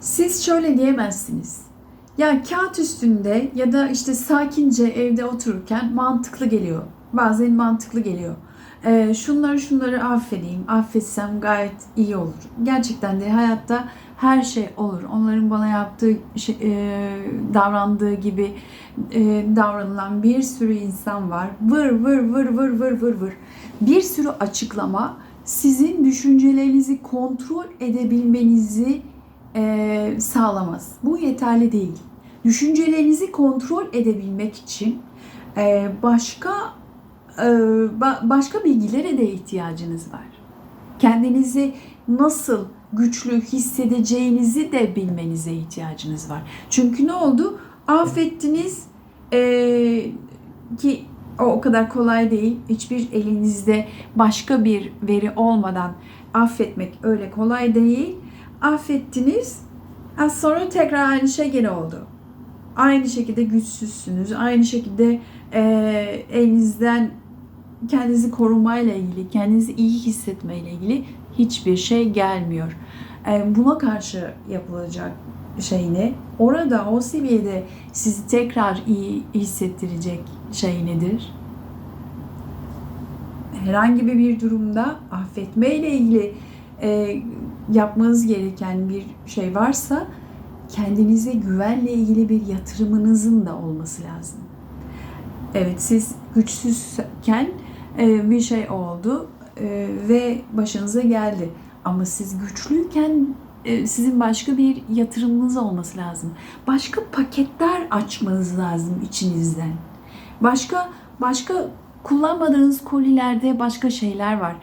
Siz şöyle diyemezsiniz. Ya kağıt üstünde ya da işte sakince evde otururken mantıklı geliyor. Bazen mantıklı geliyor. Ee, şunları şunları affedeyim, affetsem gayet iyi olur. Gerçekten de hayatta her şey olur. Onların bana yaptığı, şey, e, davrandığı gibi e, davranılan bir sürü insan var. Vır vır vır vır vır vır vır. Bir sürü açıklama sizin düşüncelerinizi kontrol edebilmenizi e, sağlamaz. Bu yeterli değil. Düşüncelerinizi kontrol edebilmek için e, başka e, ba- başka bilgilere de ihtiyacınız var. Kendinizi nasıl güçlü hissedeceğinizi de bilmenize ihtiyacınız var. Çünkü ne oldu? Affettiniz e, ki o kadar kolay değil. Hiçbir elinizde başka bir veri olmadan affetmek öyle kolay değil. Affettiniz. Az sonra tekrar aynı şey gene oldu. Aynı şekilde güçsüzsünüz. Aynı şekilde e, elinizden kendinizi korumayla ilgili, kendinizi iyi hissetmeyle ilgili hiçbir şey gelmiyor. E, buna karşı yapılacak şey ne? Orada o seviyede sizi tekrar iyi hissettirecek şey nedir? Herhangi bir durumda affetme ile ilgili e, yapmanız gereken bir şey varsa kendinize güvenle ilgili bir yatırımınızın da olması lazım. Evet siz güçsüzken e, bir şey oldu e, ve başınıza geldi. Ama siz güçlüyken e, sizin başka bir yatırımınız olması lazım. Başka paketler açmanız lazım içinizden. Başka başka kullanmadığınız kolilerde başka şeyler var.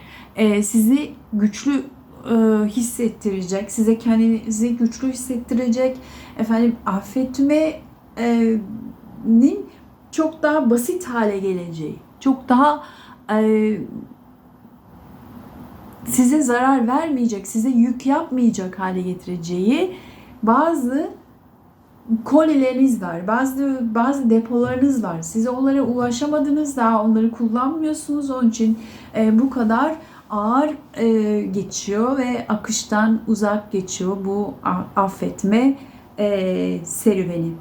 Sizi güçlü e, hissettirecek, size kendinizi güçlü hissettirecek. Efendim affetmenin çok daha basit hale geleceği, çok daha e, size zarar vermeyecek, size yük yapmayacak hale getireceği bazı kolileriniz var, bazı bazı depolarınız var. Size onlara ulaşamadınız daha onları kullanmıyorsunuz. Onun için e, bu kadar ağır e, geçiyor ve akıştan uzak geçiyor bu affetme e, serüveni.